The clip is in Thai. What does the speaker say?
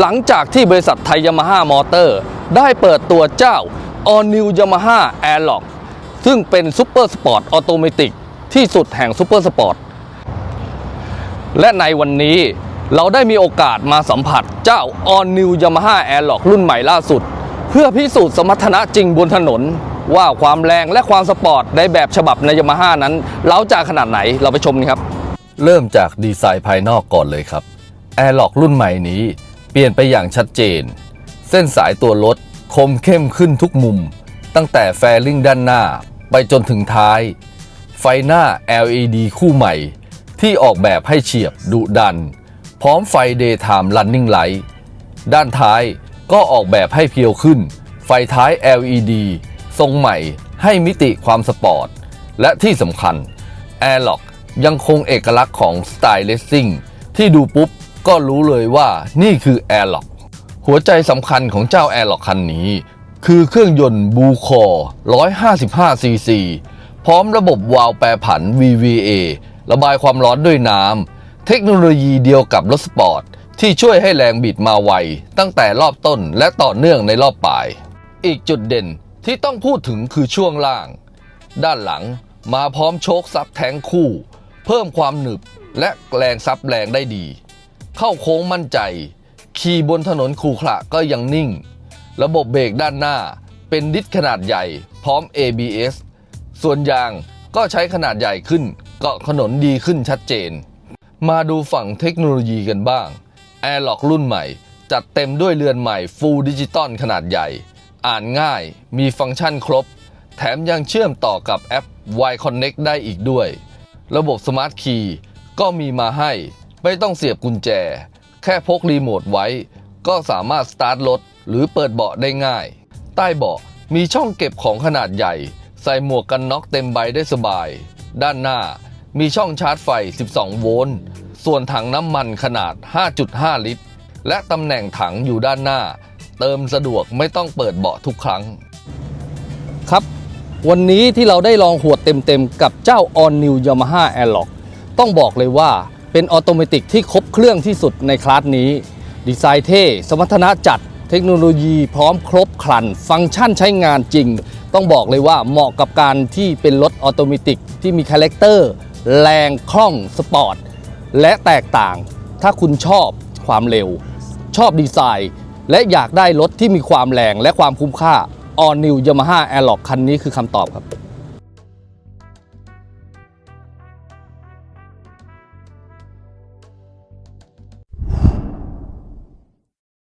หลังจากที่บริษัทไทยยามาฮ่ามอเตอร์ ได้เปิดตัวเจ้า All New Yamaha Airlock ซึ่งเป็นซูเปอร์สปอร์ตออโตเมติกที่สุดแห่งซูเปอร์สปอร์ตและในวันนี้เราได้มีโอกาสมาสัมผัสเจ้า All New Yamaha Airlock รุ่นใหม่ล่าสุด เพื่อพิสูจน์สมรรถนะจริงบนถนน ว่าความแรงและความสปอร์ตในแบบฉบับใน Yamaha นั้นเล้าจากขนาดไหนเราไปชมกันครับ เริ่มจากดีไซน์ภายนอกก่อนเลยครับ Airlock รุ่นใหม่นี้ ปลี่ยนไปอย่างชัดเจน เส้นสายตัวรถคมเข้มขึ้นทุกมุม ตั้งแต่แฟลิงด้านหน้าไปจนถึงท้าย ไฟหน้า LED คู่ใหม่ ที่ออกแบบให้เฉียบดุดัน พร้อมไฟ Daytime Running Light ด้านท้ายก็ออกแบบให้เพียวขึ้น ไฟท้าย LED ทรงใหม่ให้มิติความสปอร์ต และที่สำคัญ Airlock ยังคงเอกลักษณ์ของสไตล์เลสซิ่งที่ดูปุ๊บ ก็รู้เลยว่านี่คือ Airlock หัวใจสำคัญของเจ้า Airlock คันนี้ คือเครื่องยนต์บูคอ155ซีซีพร้อมระบบวาล์วแปรผัน VVA ระบายความร้อนด้วยน้ำ เทคโนโลยีเดียวกับรถสปอร์ต ที่ช่วยให้แรงบิดมาไว ตั้งแต่รอบต้นและต่อเนื่องในรอบปลาย อีกจุดเด่นที่ต้องพูดถึงคือช่วงล่าง ด้านหลังมาพร้อมโชคซับแทงคู่ เพิ่มความหนึบและแรงซับแรงได้ดี เข้าโค้งมั่นใจ ขี่บนถนนคูขระก็ยังนิ่ง ระบบเบรกด้านหน้าเป็นดิสขนาดใหญ่ พร้อม ABS ส่วนยางก็ใช้ขนาดใหญ่ขึ้นเกาะถนนดีขึ้นชัดเจน มาดูฝั่งเทคโนโลยีกันบ้าง Airlock รุ่นใหม่ จัดเต็มด้วยเรือนใหม่ Full Digital ขนาดใหญ่ อ่านง่ายมีฟังก์ชันครบ แถมยังเชื่อมต่อกับแอป Y Connect ได้อีกด้วย ระบบ Smart Key ก็มีมาให้ ไม่ต้องเสียบกุญแจ แค่พกรีโมทไว้ ก็สามารถสตาร์ทรถหรือเปิดเบาะได้ง่าย ใต้เบาะมีช่องเก็บของขนาดใหญ่ ใส่หมวกกันน็อกเต็มใบได้สบาย ด้านหน้ามีช่องชาร์จไฟ 12 โวลต์ ส่วนถังน้ำมันขนาด 5.5 ลิตร และตำแหน่งถังอยู่ด้านหน้า เติมสะดวกไม่ต้องเปิดเบาะทุกครั้ง ครับ วันนี้ที่เราได้ลองหวดเต็มๆ กับเจ้า All New Yamaha Airlock ต้องบอกเลยว่า เป็นออโตเมติกที่ครบเครื่องที่สุดในคลาสนี้ ดีไซน์เท่ สมรรถนะจัด เทคโนโลยีพร้อมครบครัน ฟังก์ชันใช้งานจริง ต้องบอกเลยว่าเหมาะกับการที่เป็นรถออโตเมติกที่มีคาแรคเตอร์ แรงคล่องสปอร์ต และแตกต่าง ถ้าคุณชอบความเร็ว ชอบดีไซน์ และอยากได้รถที่มีความแรงและความคุ้มค่า All New Yamaha Airlock คันนี้คือคำตอบครับ